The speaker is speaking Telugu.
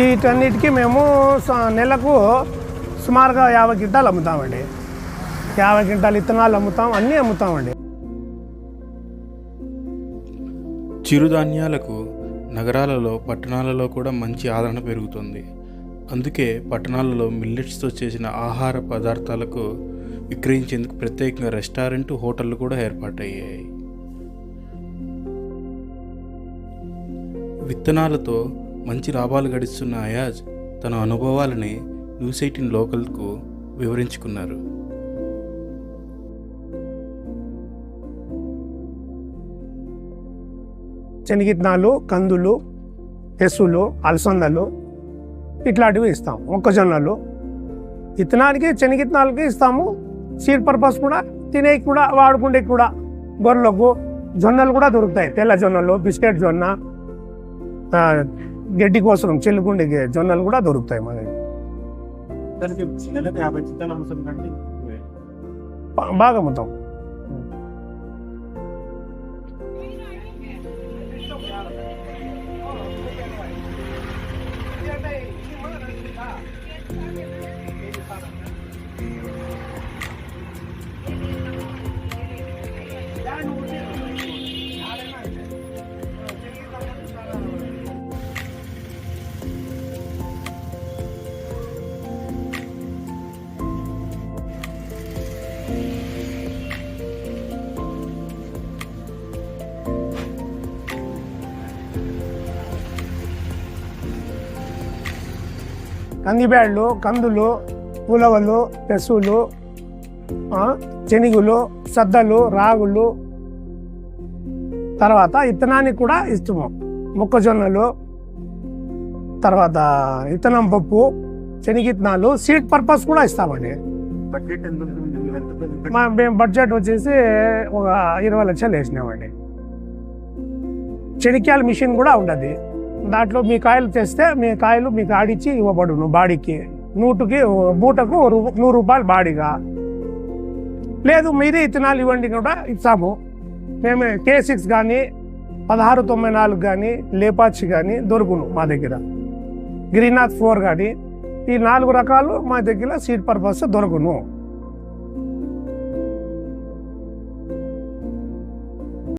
వీటన్నిటికీ మేము స- నెలకు సుమారుగా యాభై గింటాలు అమ్ముతామండి. యాభై గింటాలు ఇత్తనాలు అమ్ముతాం అన్నీ అమ్ముతామండి. చిరుధాన్యాలకు నగరాలలో పట్టణాలలో కూడా మంచి ఆదరణ పెరుగుతుంది. అందుకే పట్టణాలలో మిల్లెట్స్తో చేసిన ఆహార పదార్థాలకు విక్రయించేందుకు ప్రత్యేకంగా రెస్టారెంట్ హోటళ్ళు కూడా ఏర్పాటయ్యాయి. విత్తనాలతో మంచి లాభాలు గడిస్తున్న అయాజ్ తన అనుభవాలని న్యూస్ ఎయిటీన్ లోకల్కు వివరించుకున్నారు. శనగిత్తనాలు కందులు పెసులు అలసందలు ఇట్లాంటివి ఇస్తాం. మొక్కజొన్నలు. ఇత్తనాలకి శనగిత్తనాలకి ఇస్తాము. సీడ్ పర్పస్ కూడా తినేకి కూడా వాడుకుంటే కూడా గొర్రెలకు జొన్నలు కూడా దొరుకుతాయి. తెల్ల జొన్నలు బిస్కెట్ జొన్న గడ్డి కోసం చెల్లుకుండే జొన్నలు కూడా దొరుకుతాయి మన. దానికి నెలకు కందిబ్యాళ్ళు కందులు ఉలవలు పెసులు శనిగులు సద్దలు రాగులు. తర్వాత ఇత్తనానికి కూడా ఇస్తాము మొక్కజొన్నలు తర్వాత ఇత్తనం పప్పు శనగిత్తనాలు సీడ్ పర్పస్ కూడా ఇస్తామండి. మా మేము బడ్జెట్ వచ్చేసి ఒక ఇరవై లక్షలు వేసినామండి. చెనిక్యాల మిషన్ కూడా ఉండదు దాంట్లో మీ కాయలు తెస్తే మీ కాయలు మీకు ఆడిచ్చి ఇవ్వబడును బాడీకి. నూటుకి మూటకు నూరు రూపాయలు బాడీగా. లేదు మీరే ఇతనాలు ఇవ్వండి కూడా ఇస్తాము. మేము కే సిక్స్ కానీ పదహారు తొంభై నాలుగు కానీ లేపాచి కానీ దొరుకును మా దగ్గర. గ్రీనాథ్ ఫోర్ కానీ ఈ నాలుగు రకాలు మా దగ్గర సీట్ పర్పస్ దొరకును.